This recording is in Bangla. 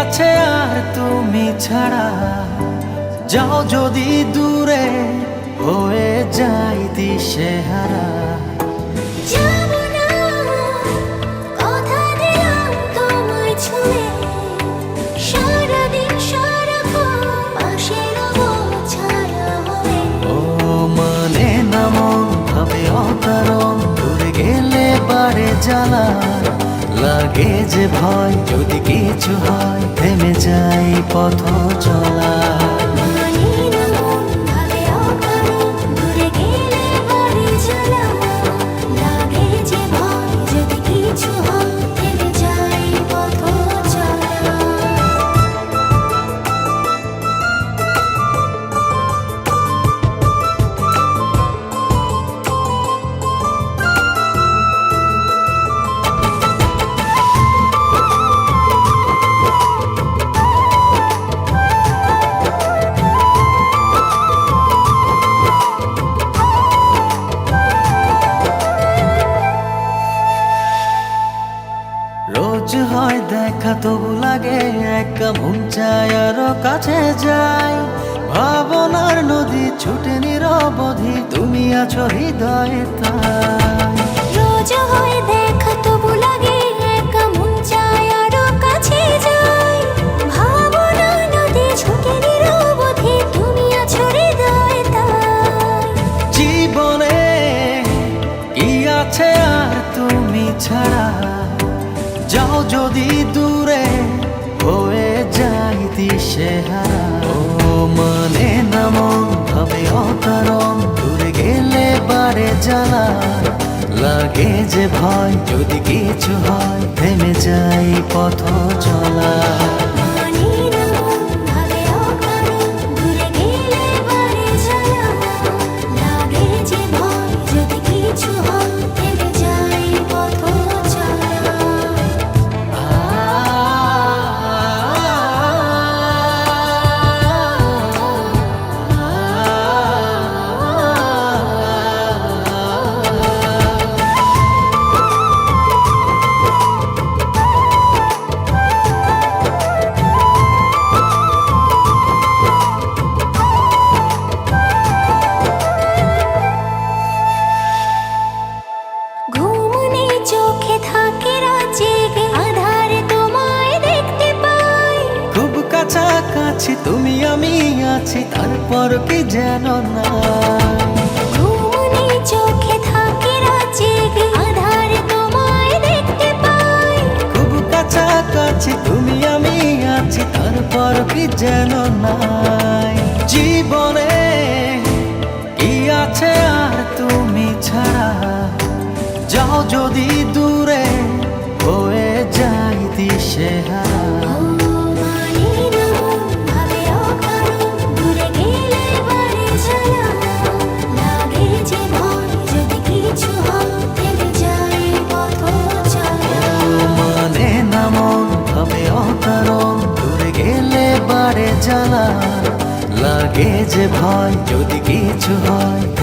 আছে আর তুমি ছাড়া? যাও যদি দূরে হয়ে যাই দিশে হারা যাব না কথা দিলাম তোমায় ছুঁয়ে। সারাদিন সারাক্ষণ পাশে রবো ছায়া ও না ভাবে অকারণ দূরে গেলে বারে জ্বালা। লাগে যে ভয় যদি কিছু হয় থেমে যায় পথ চলা। দেখা তবু লাগে একা মন চায় আরও কাছে যাই ভাবনার নদী ছুটে নিরবধি তুমি আছো হৃদয়ে তাই। রোজ হয় দেখা তবু লাগে একা মন চায় আরও কাছে যাই নদী ছুটে নিরবধি তুমি আছো হৃদয়ে তাই। জীবনে কি আছে আর তুমি ছাড়া? যাও যদি দূরে হয়ে যাই দিশে ও মানে নাম ভাবে অকারণ, দূরে গেলে পারে জ্বালা লাগে যে ভয়, যদি কিছু হয়, থেমে যাই পথ চলা কাছাকাছি তুমি আমি আছি তারপর কি যেন না? চোখে থাকে রাত তোমায় দেখতে পাই। খুব কাছাকাছি তুমি আমি আছি তারপর কি যেন নাই? জীবনে কি আছে আর তুমি ছাড়া? যাও যদি দূরে লাগে যে ভয় যদি কিছু হয়